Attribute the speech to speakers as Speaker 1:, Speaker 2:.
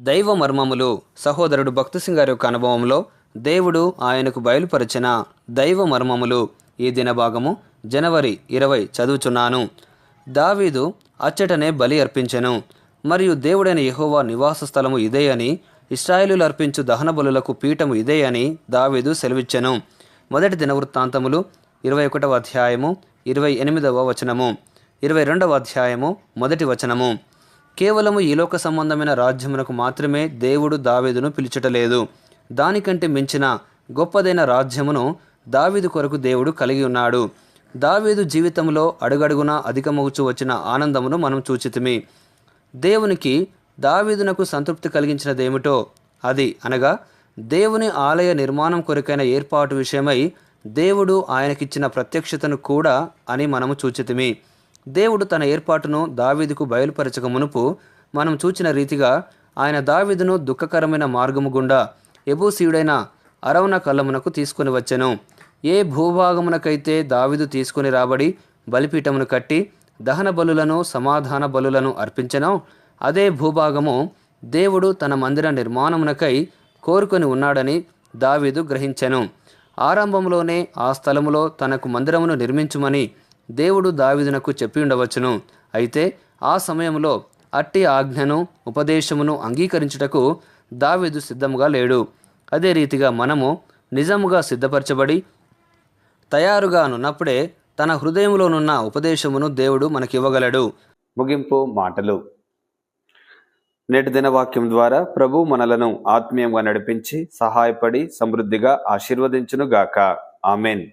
Speaker 1: దైవ మర్మములు సహోదరుడు భక్తసింగ్ గారి యొక్క అనుభవంలో దేవుడు ఆయనకు బయలుపరిచిన దైవ మర్మములు ఈ దినభాగము జనవరి ఇరవై చదువుచున్నాను. దావీదు అచ్చటనే బలి అర్పించెను. మరియు దేవుడైన యహోవా నివాస స్థలము ఇదే అని ఇస్రాయిలు అర్పించు దహన బలులకు పీఠము ఇదే అని దావీదు సెలవిచ్చెను. మొదటి దినవృత్తాంతములు ఇరవై ఒకటవ అధ్యాయము ఇరవై ఎనిమిదవ వచనము ఇరవై రెండవ అధ్యాయము మొదటి వచనము. కేవలము ఈ లోక సంబంధమైన రాజ్యమునకు మాత్రమే దేవుడు దావీదును పిలిచటలేదు. దానికంటే మించిన గొప్పదైన రాజ్యమును దావీదు కొరకు దేవుడు కలిగి ఉన్నాడు. దావీదు జీవితంలో అడుగడుగున అధికమవుచు వచ్చిన ఆనందమును మనం చూచితిమి. దేవునికి దావీదునకు సంతృప్తి కలిగించినదేమిటో అది అనగా దేవుని ఆలయ నిర్మాణం కొరకైన ఏర్పాటు విషయమై దేవుడు ఆయనకిచ్చిన ప్రత్యక్షతను కూడా అని మనము చూచితిమి. దేవుడు తన ఏర్పాటును దావీదుకు బయలుపరచక మునుపు మనం చూచిన రీతిగా ఆయన దావీదును దుఃఖకరమైన మార్గము గుండా ఎబూసీయుడైన అరవణ కళ్ళమునకు తీసుకొని వచ్చెను. ఏ భూభాగమునకైతే దావీదు తీసుకొని రాబడి బలిపీఠమును కట్టి దహన బలులను సమాధాన బలులను అర్పించెనో అదే భూభాగము దేవుడు తన మందిర నిర్మాణమునకై కోరుకొని ఉన్నాడని దావీదు గ్రహించెను. ఆరంభంలోనే ఆ స్థలములో తనకు మందిరమును నిర్మించుమని దేవుడు దావీదునకు చెప్పి ఉండవచ్చును. అయితే ఆ సమయంలో అట్టి ఆజ్ఞను ఉపదేశమును అంగీకరించుటకు దావీదు సిద్ధముగా లేడు. అదే రీతిగా మనము నిజముగా సిద్ధపరచబడి తయారుగా నున్నప్పుడే తన హృదయంలోనున్న ఉపదేశమును దేవుడు మనకివ్వగలడు.
Speaker 2: ముగింపు మాటలు. నేటి దినవాక్యం ద్వారా ప్రభు మనలను ఆత్మీయంగా నడిపించి సహాయపడి సమృద్ధిగా ఆశీర్వదించును గాక ఆమెన్.